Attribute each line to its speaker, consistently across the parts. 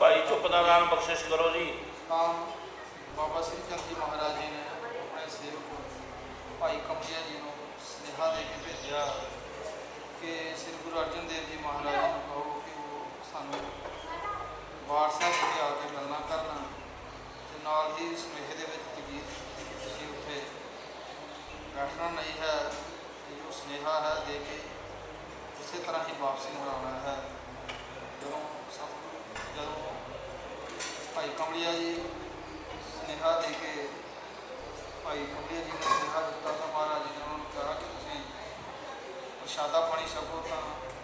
Speaker 1: ਭਾਈ ਚੁੱਪ ਦਾ ਨਾਮ ਬਖਸ਼ਿਸ਼ ਕਰੋ ਜੀ।
Speaker 2: ਤਾਂ ਬਾਬਾ ਸ੍ਰੀ ਚੰਦ ਜੀ ਮਹਾਰਾਜ ਜੀ ਨੇ ਆਪਣੇ ਸੇਵਕ ਭਾਈ ਕਮਲਿਆ ਜੀ ਨੂੰ ਸੁਨੇਹਾ ਦੇ ਕੇ ਭੇਜਿਆ ਕਿ ਸ੍ਰੀ ਗੁਰੂ ਅਰਜਨ ਦੇਵ ਜੀ ਮਹਾਰਾਜ ਜੀ ਨੂੰ ਕਹੋ ਕਿ ਉਹ ਸਾਨੂੰ ਬਾੜ ਤੇ ਆ ਕੇ ਮਿਲਣਾ ਕਰਨ ਤੇ ਨਾਲ ਹੀ ਸੁਨੇਹੇ ਦੇ ਵਿੱਚ ਤਕੀਦ ਕੀਤੀ ਤੁਸੀਂ ਉੱਥੇ ਬੈਠਣਾ ਨਹੀਂ ਹੈ ਜੋ ਸੁਨੇਹਾ ਹੈ ਦੇ ਕੇ ਉਸੇ ਤਰ੍ਹਾਂ ਹੀ ਵਾਪਸੀ ਮੁੜਾਉਣਾ ਹੈ ਜਦੋਂ ਸਤਿਗੁਰੂ ਜਦੋਂ ਭਾਈ ਜੀ ਸੁਨੇਹਾ ਦੇ ਕੇ ਭਾਈ ਕਮਲਿਆ ਜੀ ਨੇ ਸੁਨੇਹਾ ਦਿੱਤਾ ਤਾਂ ਮਹਾਰਾਜ ਜੀ ਨੇ ਉਹਨਾਂ ਨੂੰ ਕਿਹਾ ਕਿ ਤੁਸੀਂ ਪ੍ਰਸ਼ਾਦਾ ਪਾਣੀ ਛਕੋ ਤਾਂ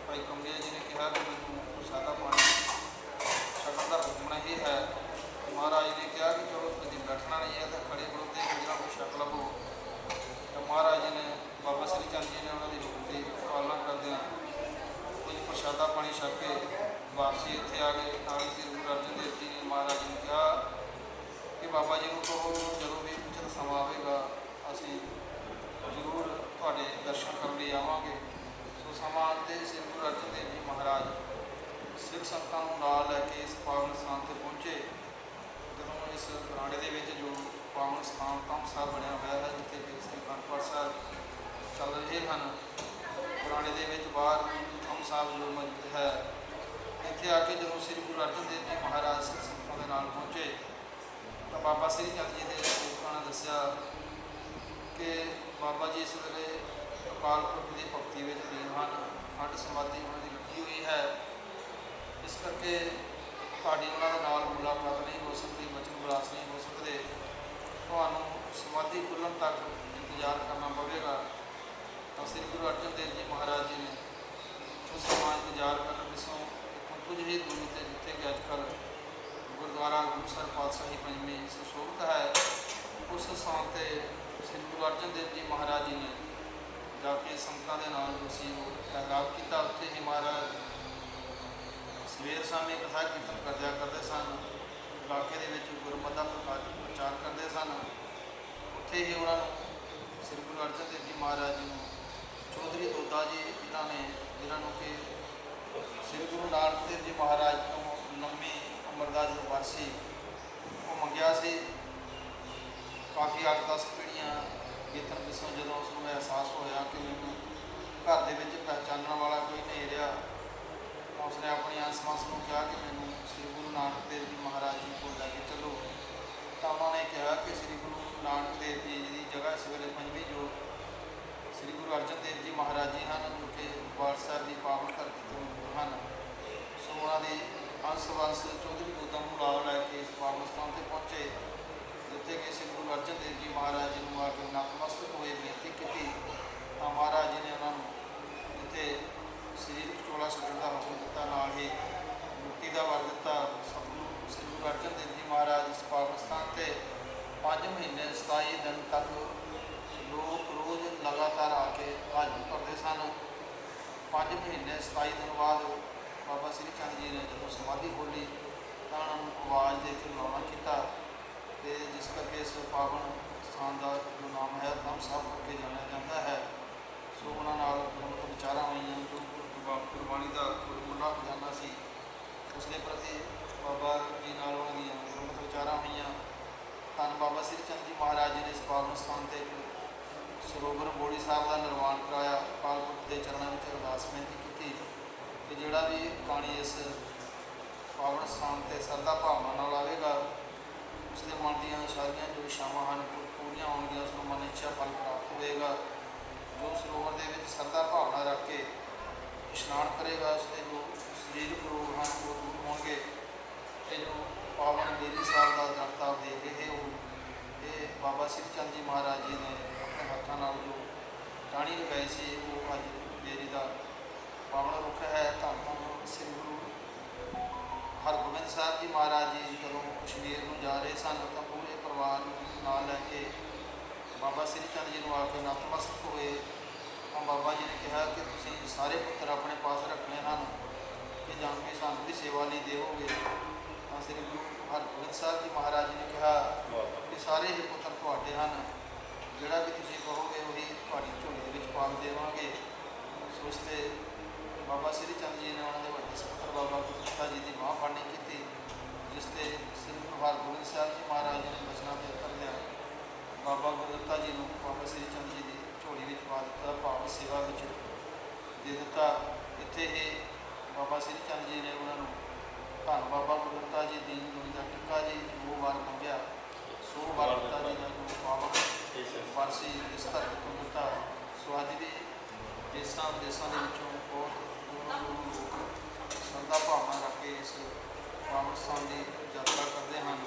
Speaker 2: ਭਾਈ ਕਮਲਿਆ ਜੀ ਨੇ ਕਿਹਾ ਕਿ ਮੈਨੂੰ ਪ੍ਰਸ਼ਾਦਾ ਪਾਣੀ ਛਕਣ ਦਾ ਹੁਕਮ ਨਹੀਂ ਹੈ। ਮਹਾਰਾਜ ਨੇ ਕਿਹਾ ਕਿ ਚਲੋ ਤੁਸੀਂ ਬੈਠਣਾ ਨਹੀਂ ਹੈ ਤਾਂ ਖੜੇ ਖੜੋਤੇ ਜਿਹੜਾ ਕੋਈ ਛਕ ਲਵੋ। ਤਾਂ ਮਹਾਰਾਜ ਜੀ ਨੇ ਬਾਬਾ ਸ੍ਰੀ ਚੰਦ ਜੀ ਨੇ ਉਹਨਾਂ ਦੀ ਹੁਕਮ ਦੀ ਪਾਲਣਾ ਕਰਦਿਆਂ ਕੁਝ ਪ੍ਰਸ਼ਾਦਾ ਪਾਣੀ ਛਕ ਕੇ ਵਾਪਸੀ ਇੱਥੇ ਆ ਗਏ। ਨਾਲ ਸ੍ਰੀ ਗੁਰੂ ਅਰਜਨ ਮਹਾਰਾਜ ਨੇ ਕਿਹਾ ਕਿ ਬਾਬਾ ਜੀ ਨੂੰ ਕਹੋ, ਜਦੋਂ ਵੀ ਉਚਿਤ ਸਮਾਂ ਆਵੇਗਾ ਅਸੀਂ ਜ਼ਰੂਰ ਤੁਹਾਡੇ ਦਰਸ਼ਨ ਕਰਨ ਲਈ ਆਵਾਂਗੇ। ਸੋ ਸਮਾਂ ਤੇ ਸ੍ਰੀ ਗੁਰੂ ਅਰਜਨ ਦੇਵ ਜੀ ਮਹਾਰਾਜ ਸਿੱਖ ਸੰਗਤਾਂ ਨੂੰ ਨਾਲ ਲੈ ਕੇ ਇਸ ਪਾਵਨ ਸਥਾਨ ਤੇ ਪਹੁੰਚੇ। ਜਦੋਂ ਇਸ ਬਰਾਂਡੇ ਦੇ ਵਿੱਚ ਜੋ ਪਾਵਨ ਸਥਾਨ ਕੰਮ ਸਾਹਿਬ ਬਣਿਆ ਹੋਇਆ ਹੈ, ਜਿੱਥੇ ਕਿ ਸ੍ਰੀ ਅਨੰਦਪੁਰ ਸਾਹਿਬ ਚੱਲ ਰਹੇ ਹਨ ਪੁਰਾਣੇ ਦੇ ਵਿੱਚ ਬਾਹਰ ਕੰਮ ਸਾਹਿਬ ਜੋ ਮੌਜੂਦ ਹੈ। ਇੱਥੇ ਆ ਕੇ ਜਦੋਂ ਸ੍ਰੀ ਗੁਰੂ ਅਰਜਨ ਦੇਵ ਜੀ ਮਹਾਰਾਜ ਸਿੱਖ ਦੇ ਨਾਲ ਪਹੁੰਚੇ। ਤਾਂ ਬਾਬਾ ਸ੍ਰੀ ਚੰਦ ਜੀ ਦੇ ਲੋਕਾਂ ਨੇ ਦੱਸਿਆ ਕਿ ਬਾਬਾ ਜੀ ਇਸ ਵੇਲੇ ਅਕਾਲ ਪੁਰਖ ਦੀ ਭਗਤੀ ਵਿੱਚ ਲੀਨ ਹਨ। ਹੱਡ ਸਮਾਧੀ ਉਹਨਾਂ ਦੀ ਲੱਗੀ ਹੋਈ ਹੈ। ਇਸ ਕਰਕੇ ਤੁਹਾਡੀ ਉਹਨਾਂ ਦੇ ਨਾਲ ਮੁਲਾਕਾਤ ਨਹੀਂ ਹੋ ਸਕਦੀ ਵਚਨ ਵਿਲਾਸ ਨਹੀਂ ਹੋ ਸਕਦੇ। ਤੁਹਾਨੂੰ ਸਮਾਧੀ ਖੁੱਲ੍ਹਣ ਤੱਕ ਇੰਤਜ਼ਾਰ ਕਰਨਾ ਪਵੇਗਾ ਤਾਂ ਸ੍ਰੀ ਗੁਰੂ ਅਰਜਨ ਦੇਵ ਜੀ ਮਹਾਰਾਜ ਜੀ ਨੇ ਉਸ ਸਮਾਂ ਇੰਤਜ਼ਾਰ ਕਰਨ ਪਿਛੋਂ ਇੱਥੋਂ ਕੁਝ ਹੀ ਦੂਰੀ ਤੇ ਜਿੱਥੇ ਕਿ ਅੱਜ ਕੱਲ੍ਹ ਗੁਰਦੁਆਰਾ ਗੁਰਸਰ ਪਾਤਸ਼ਾਹੀ ਪੰਜਵੀਂ ਸੁਸ਼ੋਭਿਤ ਹੈ ਉਸ ਸਥਾਨ ਤੇ ਸ੍ਰੀ ਗੁਰੂ ਅਰਜਨ ਦੇਵ ਜੀ ਮਹਾਰਾਜ ਜੀ ਨੇ ਜਾ ਕੇ ਸੰਗਤਾਂ ਦੇ ਨਾਲ ਜੋ ਸੀ ਉਹ ਪਹਿਰਾਵ ਕੀਤਾ ਉੱਥੇ ਹੀ ਮਹਾਰਾਜ ਸਵੇਰ ਸਾਹਮਣੇ ਕਥਾ ਕੀਰਤਨ ਕਰਦਿਆ ਕਰਦੇ ਸਨ ਇਲਾਕੇ ਦੇ ਵਿੱਚ ਗੁਰਮਤਿ ਦਾ ਪ੍ਰਕਾਸ਼ ਪ੍ਰਚਾਰ ਕਰਦੇ ਸਨ ਉੱਥੇ ਹੀ ਉਹਨਾਂ ਨੂੰ ਸ੍ਰੀ ਗੁਰੂ ਅਰਜਨ ਦੇਵ ਜੀ ਮਹਾਰਾਜ ਜੀ ਨੂੰ ਚੌਧਰੀ ਦੋਦਾ ਜੀ ਜਿਨ੍ਹਾਂ ਨੇ, ਜਿਨ੍ਹਾਂ ਨੂੰ ਕਿ ਸ੍ਰੀ ਗੁਰੂ ਨਾਨਕ ਦੇਵ ਜੀ ਮਹਾਰਾਜ ਤੋਂ ਲੰਮੀ ਉਮਰ ਦਾ ਜੋ ਵਾਰਸੀ ਉਹ ਮੰਗਿਆ ਸੀ। ਕਾਫੀ 8-10 ਪੀੜ੍ਹੀਆਂ ਬੀਤਣ ਪਿਛੋਂ ਜਦੋਂ ਉਸ ਨੂੰ ਅਹਿਸਾਸ ਹੋਇਆ ਕਿ ਮੈਨੂੰ ਘਰ ਦੇ ਵਿੱਚ ਪਹਿਚਾਨਣ ਵਾਲਾ ਕੋਈ ਨਹੀਂ ਰਿਹਾ ਉਸਨੇ ਆਪਣੀ ਆਸ-ਪਾਸ ਨੂੰ ਕਿਹਾ ਕਿ ਮੈਨੂੰ ਸ੍ਰੀ ਗੁਰੂ ਨਾਨਕ ਦੇਵ ਜੀ ਮਹਾਰਾਜ ਜੀ ਕੋਲ ਲੈ ਕੇ ਚੱਲੋ ਤਾਂ ਉਹਨਾਂ ਨੇ ਕਿਹਾ ਕਿ ਸ੍ਰੀ ਗੁਰੂ ਨਾਨਕ ਦੇਵ ਜੀ ਦੀ ਜਗ੍ਹਾ ਇਸ ਵੇਲੇ ਪੰਜਵੀਂ ਜੋ ਸ੍ਰੀ ਗੁਰੂ ਅਰਜਨ ਦੇਵ ਜੀ ਮਹਾਰਾਜ ਜੀ ਹਨ ਜੋ ਕਿ ਵਾਰ ਸਾਹਿਬ ਦੀ ਪਾਵਨ ਧਰਤੀ ਤੋਂ ਦੂਰ ਹਨ ਸੋ ਉਹਨਾਂ ਦੇ ਅੰਸ਼ ਵੰਸ਼ ਚੌਧਰੀ ਗੋਤਮ ਨੂੰ ਨਾਲ ਲੈ ਕੇ ਇਸ ਪਾਵਨ ਸਥਾਨ ਤੇ ਪਹੁੰਚੇ ਜਿੱਥੇ ਕਿ ਸ੍ਰੀ ਗੁਰੂ ਅਰਜਨ ਦੇਵ ਜੀ ਮਹਾਰਾਜ ਜੀ ਨੂੰ ਆ ਕੇ ਨਤਮਸਤਕ ਹੋਏ ਬੇਨਤੀ ਕੀਤੀ ਤਾਂ ਮਹਾਰਾਜ ਜੀ ਨੇ ਉਹਨਾਂ ਨੂੰ ਜਿੱਥੇ ਸਰੀਰਕ ਚੋਲਾ ਛੱਡਣ ਦਾ ਹੁਕਮ ਦਿੱਤਾ ਨਾਲ ਹੀ ਮੁਕਤੀ ਦਾ ਵਰ ਦਿੱਤਾ ਸਤਿਗੁਰੂ ਸ੍ਰੀ ਗੁਰੂ ਅਰਜਨ ਦੇਵ ਜੀ ਮਹਾਰਾਜ ਇਸ ਪਾਵਨ ਸਥਾਨ ਤੇ 5 ਮਹੀਨੇ 27 ਦਿਨ ਤੱਕ ਲੋਕ ਰੋਜ਼ ਲਗਾਤਾਰ ਆ ਕੇ ਹਾਜ਼ਰੀ ਭਰਦੇ ਸਨ 5 ਮਹੀਨੇ 27 ਦਿਨ ਬਾਅਦ ਬਾਬਾ ਸ੍ਰੀ ਚੰਦ ਜੀ ਨੇ ਜਦੋਂ ਸਮਾਧੀ ਤਾਂ ਆਵਾਜ਼ ਦੇ ਕੇ ਬੁਲਾਉਣਾ ਕੀਤਾ ਤੇ ਜਿਸ ਕਰਕੇ ਇਸ ਪਾਵਨ ਸਥਾਨ ਦਾ ਜੋ ਨਾਮ ਹੈ, ਧੰਮ ਸਾਹਿਬ ਕਰਕੇ ਜਾਣਿਆ ਜਾਂਦਾ ਹੈ। ਸੋ ਉਹਨਾਂ ਨਾਲ ਗੁਰਮਤਿ ਵਿਚਾਰਾਂ ਹੋਈਆਂ, ਜੋ ਗੁਰਬਾਣੀ ਦਾ ਗੁਰਮੁੱਲਾ ਖਜ਼ਾਨਾ ਸੀ। ਉਸ ਦੇ ਪ੍ਰਤੀ ਬਾਬਾ ਜੀ ਨਾਲ ਉਹਨਾਂ ਦੀਆਂ ਗੁਰਮਤਿ ਵਿਚਾਰਾਂ ਹੋਈਆਂ। ਧੰਨ ਬਾਬਾ ਸ੍ਰੀ ਚੰਦ ਜੀ ਮਹਾਰਾਜ ਜੀ ਨੇ ਇਸ ਪਾਵਨ ਸਥਾਨ ਤੇ ਸਰੋਵਰ ਬੋੜੀ ਸਾਹਿਬ ਦਾ ਨਿਰਮਾਣ ਕਰਾਇਆ। ਪਾਲਪੁਰ ਦੇ ਚਰਨਾਂ ਵਿੱਚ ਅਰਦਾਸ ਬੇਨਤੀ ਕੀਤੀ। ਕਿ ਜਿਹੜਾ ਵੀ ਪਾਣੀ ਇਸ ਪਾਵਨ ਸਥਾਨ ਤੇ ਸਰਦਾ ਭਾਵਨਾ ਨਾਲ ਆਵੇਗਾ। ਉਸ ਦੇ ਮਨ ਦੀਆਂ ਸਾਰੀਆਂ ਜੋ ਇਸ਼ਾਵਾਂ ਹਨ ਪੂਰੀਆਂ ਹੋਣਗੀਆਂ, ਉਸ ਨੂੰ ਮਨ ਇੱਛਾ ਫਲ ਪ੍ਰਾਪਤ ਹੋਵੇਗਾ। ਜੋ ਸਰੋਵਰ ਦੇ ਵਿੱਚ ਸਰਦਾ ਭਾਵਨਾ ਰੱਖ ਕੇ ਇਸ਼ਨਾਨ ਕਰੇਗਾ ਉਸ ਦੇ ਜੋ ਸਰੀਰਕ ਰੋਗ ਹਨ, ਉਹ ਦੂਰ ਹੋਣਗੇ। ਤੇ ਜੋ ਪਾਵਨ ਦੇਰੀ ਸਾਹਿਬ ਦਾ ਦਰਤਾ ਦੇ ਕੇ ਇਹ ਉਹ, ਇਹ ਬਾਬਾ ਸਿੱਖ ਚੰਦ ਜੀ ਮਹਾਰਾਜ ਜੀ ਨੇ ਆਪਣੇ ਹੱਥਾਂ ਨਾਲ ਜੋ ਟਾਣੀ ਲਗਾਈ ਸੀ, ਉਹ ਸਾਹਿਬ ਜੀ ਮਹਾਰਾਜ ਜੀ ਜਦੋਂ ਕਸ਼ਮੀਰ ਨੂੰ ਜਾ ਰਹੇ ਸਨ ਤਾਂ ਪੂਰੇ ਪਰਿਵਾਰ ਨੂੰ ਨਾਲ ਲੈ ਕੇ ਬਾਬਾ ਸ੍ਰੀ ਚੰਦ ਜੀ ਨੂੰ ਆ ਕੇ ਨਤਮਸਤਕ ਹੋਏ। ਤਾਂ ਬਾਬਾ ਜੀ ਨੇ ਕਿਹਾ ਕਿ ਤੁਸੀਂ ਸਾਰੇ ਪੁੱਤਰ ਆਪਣੇ ਪਾਸ ਰੱਖਣੇ ਹਨ ਕਿ ਜਾਂ ਕਿ ਸਾਨੂੰ ਵੀ ਸੇਵਾ ਲਈ ਦੇਵੋਗੇ, ਤਾਂ ਸ੍ਰੀ ਗੁਰੂ ਹਰਗੋਬਿੰਦ ਸਾਹਿਬ ਜੀ ਮਹਾਰਾਜ ਜੀ ਨੇ ਕਿਹਾ ਕਿ ਸਾਰੇ ਹੀ ਪੁੱਤਰ ਤੁਹਾਡੇ ਹਨ। ਜਿਹੜਾ ਵੀ ਤੁਸੀਂ ਕਹੋਗੇ ਉਹੀ ਤੁਹਾਡੀ ਝੋਲੀ ਦੇ ਵਿੱਚ ਪਾ ਦੇਵਾਂਗੇ। ਸੋ ਇਸ ਤੇ ਬਾਬਾ ਸ੍ਰੀ ਚੰਦ ਜੀ ਨੇ ਉਹਨਾਂ ਦੇ ਵੱਡੇ ਬਾਬਾ ਗੁਰਦਿੱਤਾ ਜੀ ਦੀ ਮਾਂ ਫਾਣੀ ਕੀਤੀ ਜਿਸ ਤੇ ਸ੍ਰੀ ਗੁਰੂ ਹਰਗੋਬਿੰਦ ਸਾਹਿਬ ਜੀ ਮਹਾਰਾਜ ਨੇ ਬਚਨਾਂ ਤੇ ਉਤਰ ਲਿਆ। ਬਾਬਾ ਗੁਰਦਿੱਤਾ ਜੀ ਨੂੰ ਬਾਬਾ ਸ੍ਰੀ ਚੰਦ ਜੀ ਦੀ ਝੋਲੀ ਵਿੱਚ ਪਾ ਦਿੱਤਾ ਭਾਵ ਸੇਵਾ ਵਿੱਚ ਦੇ ਦਿੱਤਾ। ਇੱਥੇ ਹੀ ਬਾਬਾ ਸ੍ਰੀ ਚੰਦ ਜੀ ਨੇ ਉਹਨਾਂ ਨੂੰ ਧੰਨ ਬਾਬਾ ਗੁਰਦਿੱਤਾ ਜੀ ਦੀ ਨੂੰ ਦਾ ਟਿੱਕਾ ਜੀ ਜੋ ਵਾਰ ਮੰਗਿਆ। ਸੋ ਵਾਰ ਦਿੱਤਾ ਜੀ ਦਾ ਜੋ ਪਾਵਨ ਫਾਰਸੀ ਇਸ ਧਰਮ ਤੋਂ ਦਿੱਤਾ। ਸੋ ਅੱਜ ਵੀ ਦੇਸਾਂ ਵਿਦੇਸਾਂ ਦੇ ਵਿੱਚੋਂ ਬਹੁਤ ਦੂਰੋਂ ਸ਼ਰਧਾ ਭਾਵਨਾ ਰੱਖ ਕੇ ਇਸ ਪਾਵਨ ਸਥਾਨ ਦੀ ਯਾਤਰਾ ਕਰਦੇ ਹਨ।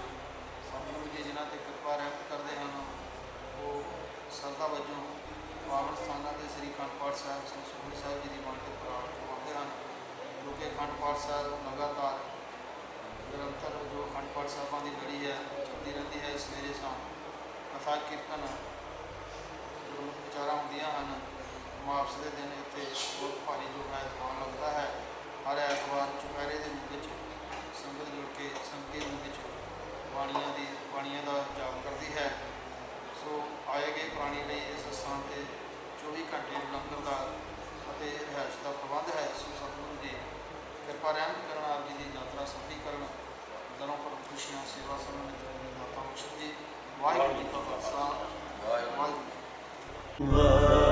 Speaker 2: ਸਤਿਗੁਰੂ ਜੀ ਜਿਨ੍ਹਾਂ ਤੇ ਕਿਰਪਾ ਰਹਿਤ ਕਰਦੇ ਹਨ, ਉਹ ਸ਼ਰਧਾ ਵਜੋਂ ਪਾਵਨ ਸਥਾਨਾਂ ਤੇ ਸ੍ਰੀ ਅਖੰਡ ਪਾਠ ਸਾਹਿਬ, ਸ੍ਰੀ ਸੁਖਮਨੀ ਸਾਹਿਬ ਜੀ ਦੀ ਬਾਣੀ ਤੇ ਪ੍ਰਾਰਥਨਾ ਕਰਵਾਉਂਦੇ ਹਨ ਕਿਉਂਕਿ ਅਖੰਡ ਪਾਠ ਸਾਹਿਬ ਲਗਾਤਾਰ ਨਿਰੰਤਰ ਜੋ ਅਖੰਡ ਪਾਠ ਸਾਹਿਬਾਂ ਦੀ ਲੜੀ ਹੈ, ਚੱਲਦੀ ਰਹਿੰਦੀ ਹੈ ਸਵੇਰੇ ਸ਼ਾਮ ਕਥਾ ਕੀਰਤਨ ਗੁਰਮੁਖ ਵਿਚਾਰਾਂ ਹੁੰਦੀਆਂ ਹਨ। ਮਾਪਸ ਦੇ ਦਿਨ ਇੱਥੇ ਬਹੁਤ ਭਾਰੀ ਜੋ ਹੈ ਦੀਵਾਨ ਲੱਗਦਾ ਹੈ। ਹਰ ਐਤਵਾਰ ਚੁਪਹਿਰੇ ਦੇ ਵਿੱਚ ਸੰਗਤ ਜੁੜ ਕੇ ਸੰਗਤੀ ਰੂਪ ਵਿੱਚ ਬਾਣੀਆਂ ਦੀ ਬਾਣੀਆਂ ਦਾ ਜਾਪ ਕਰਦੀ ਹੈ। ਸੋ ਆਏ ਗਏ ਪ੍ਰਾਣੀ ਲਈ ਇਸ ਸਥਾਨ ਤੇ 24 ਘੰਟੇ ਲੰਗਰ ਦਾ ਅਤੇ ਰਿਹਾਇਸ਼ ਦਾ ਪ੍ਰਬੰਧ ਹੈ। ਸੋ ਸਤਿਗੁਰੂ ਜੀ ਕਿਰਪਾ ਰਹਿਮ ਕਰਨ ਆਪ ਜੀ ਦੀ ਯਾਤਰਾ ਸਫਲੀ ਕਰਨ ਦਰੋਂ ਪਰ ਖੁਸ਼ੀਆਂ ਸੇਵਾ ਕਰਨ ਦਾਤਾ ਬਖਸ਼ ਜੀ ਵਾਹਿਗੁਰੂ ਜੀ ਕਾ ਖਾਲਸਾ। ਵਾਹਿਗੁਰੂ ਜੀ
Speaker 3: ਵਾਹਿਗੁਰੂ